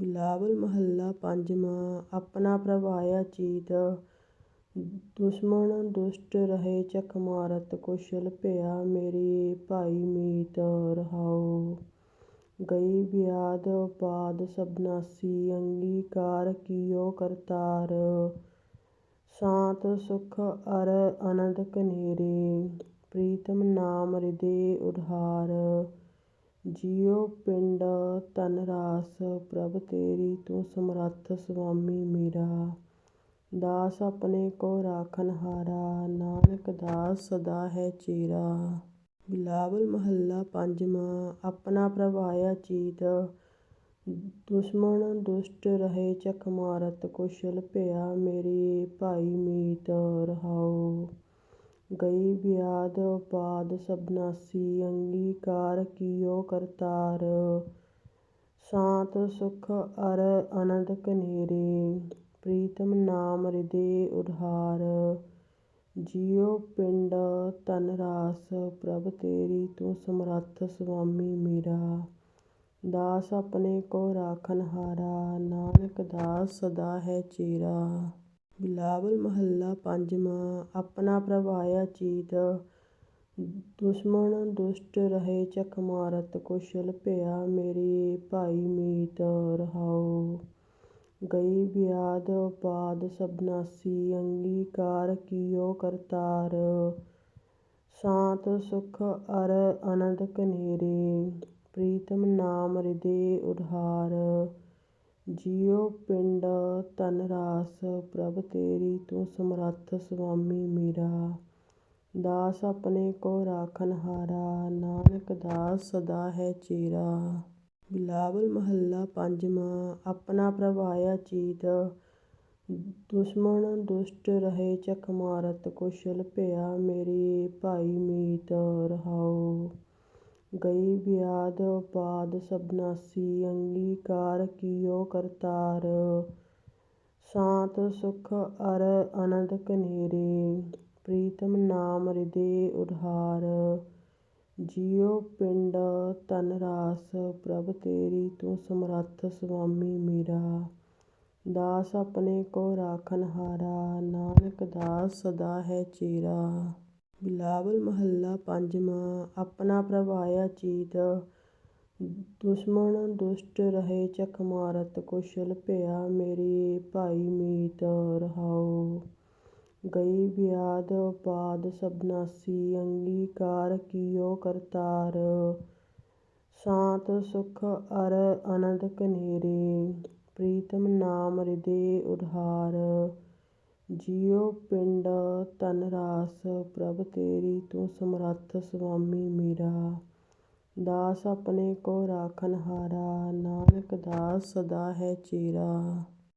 ਬਿਲਾਵਲ ਮਹੱਲਾ ਪੰਜਵਾਂ, ਆਪਣਾ ਪ੍ਰਭਾਇਆ ਚੀਤ, ਦੁਸ਼ਮਣ ਦੁਸ਼ਟ ਰਹੇ ਚਕ ਮਾਰਤ, ਕੁਸ਼ਲ ਭਇਆ ਮੇਰੇ ਭਾਈ ਮੀਤ ਰਹਾਉ। ਗਈ ਬਿਆਦ ਉਪਾਦ ਸਭਨਾਸੀ ਅੰਗੀਕਾਰ ਕੀਓ ਕਰਤਾਰ। ਸਾਂਤ ਸੁਖ ਅਰ ਅਨੰਦ ਕਨੇਰੇ, ਪ੍ਰੀਤਮ ਨਾਮ ਹਿਰਦੇ ਉਧਾਰ। ਜੀਉ ਪਿੰਡ ਧਨ ਰਾਸ ਪ੍ਰਭ ਤੇਰੀ ਤੂੰ ਸਮਰੱਥ ਸੁਆਮੀ ਮੇਰਾ। ਦਾਸ ਆਪਣੇ ਕੋ ਰਾਖਨ ਨਾਨਕ ਦਾਸ ਸਦਾ ਹੈ ਚੇਰਾ। ਬਿਲਾਵਲ ਮਹੱਲਾ ਪੰਜਵਾਂ, ਆਪਣਾ ਪ੍ਰਭਾਇਆ ਚੀਤ। ਦੁਸ਼ਮਣ ਦੁਸ਼ਟ ਰਹੇ ਚਕ ਮਾਰਤ, ਕੁਸ਼ਲ ਭਇਆ ਮੇਰੇ ਭਾਈ ਮੀਤ। ਰਹਾਉ ਗਈ ਬਿਆਦ ਉਪਾਦ ਸਭਨਾਸੀ ਅੰਗੀਕਾਰ ਕੀਓ ਕਰਤਾਰ। ਸਾਂਤ ਸੁਖ ਅਰ ਅਨੰਦ ਕਨੇਰੇ, ਪ੍ਰੀਤਮ ਨਾਮ ਹਿਰਦੇ ਉਧਾਰ। ਜੀਉ ਪਿੰਡ ਧਨ ਰਾਸ, ਪ੍ਰਭ ਤੇਰੀ ਤੂੰ ਸਮਰੱਥ ਸੁਆਮੀ ਮੇਰਾ। ਦਾਸ ਆਪਣੇ ਕੋ ਰਾਖਨ ਹਾਰਾ ਨਾਨਕ ਦਾਸ ਸਦਾ ਹੈ ਚੇਰਾ। ਬਿਲਾਵਲ ਮਹੱਲਾ ਪੰਜਵਾਂ, ਆਪਣਾ ਪ੍ਰਭਾਇਆ ਚੀਤ, ਦੁਸ਼ਮਣ ਦੁਸ਼ਟ ਰਹੇ ਚਕ ਮਾਰਤ, ਕੁਸ਼ਲ ਭਇਆ ਮੇਰੇ ਭਾਈ ਮੀਤ ਰਹਾਉ। ਗਈ ਬਿਆਦ ਉਪਾਦ ਸਭਨਾਸੀ ਅੰਗੀਕਾਰ ਕੀਓ ਕਰਤਾਰ। ਸਾਂਤ ਸੁਖ ਅਰ ਅਨੰਦ ਕਨੇਰੇ, ਪ੍ਰੀਤਮ ਨਾਮ ਹਿਰਦੇ ਉਧਾਰ। ਜੀਉ ਪਿੰਡ ਧਨ ਰਾਸ ਪ੍ਰਭ ਤੇਰੀ ਤੂੰ ਸਮਰੱਥ ਸੁਆਮੀ ਮੇਰਾ। ਦਾਸ ਆਪਣੇ ਕੋ ਰਾਖਨ ਨਾਨਕ ਦਾਸ ਸਦਾ ਹੈ ਚੇਰਾ। ਬਿਲਾਵਲ ਮਹੱਲਾ ਪੰਜਵਾਂ, ਆਪਣਾ ਪ੍ਰਭਾਇਆ ਚੀਤ। ਦੁਸ਼ਮਣ ਦੁਸ਼ਟ ਰਹੇ ਚਕ ਮਾਰਤ, ਕੁਸ਼ਲ ਭਇਆ ਮੇਰੇ ਭਾਈ ਮੀਤ। ਰਹਾਉ ਗਈ ਬਿਆਦ ਉਪਾਦ ਸਭਨਾਸੀ ਅੰਗੀਕਾਰ ਕੀਓ ਕਰਤਾਰ। ਸਾਂਤ ਸੁਖ ਅਰ ਅਨੰਦ ਕਨੇਰੇ, ਪ੍ਰੀਤਮ ਨਾਮ ਹਿਰਦੇ ਉਧਾਰ। ਜੀਉ ਪਿੰਡ ਧਨ ਰਾਸ, ਪ੍ਰਭ ਤੇਰੀ ਤੂੰ ਸਮਰੱਥ ਸੁਆਮੀ ਮੇਰਾ। ਦਾਸ ਆਪਣੇ ਕੋ ਰਾਖਨਹਾਰਾ, ਨਾਨਕ ਦਾਸ ਸਦਾ ਹੈ ਚੇਰਾ। ਬਿਲਾਵਲ ਮਹੱਲਾ ਪੰਜਵਾਂ, ਆਪਣਾ ਪ੍ਰਭਾਇਆ ਚੀਤ, ਦੁਸ਼ਮਣ ਦੁਸ਼ਟ ਰਹੇ ਚਕ ਮਾਰਤ, ਕੁਸ਼ਲ ਭਇਆ ਮੇਰੇ ਭਾਈ ਮੀਤ ਰਹਾਉ। ਗਈ ਬਿਆਦ ਉਪਾਦ ਸਭਨਾਸੀ ਅੰਗੀਕਾਰ ਕੀਓ ਕਰਤਾਰ। ਸਾਂਤ ਸੁਖ ਅਰ ਅਨੰਦ ਕਨੇਰੇ, ਪ੍ਰੀਤਮ ਨਾਮ ਹਿਰਦੇ ਉਧਾਰ। ਜੀਉ ਪਿੰਡ ਧਨ ਰਾਸ ਪ੍ਰਭ ਤੇਰੀ ਤੂੰ ਸਮਰੱਥ ਸੁਆਮੀ ਮੇਰਾ। ਦਾਸ ਆਪਣੇ ਕੋ ਰਾਖਨਹਾਰਾ, ਨਾਨਕ ਦਾਸ ਸਦਾ ਹੈ ਚੇਰਾ।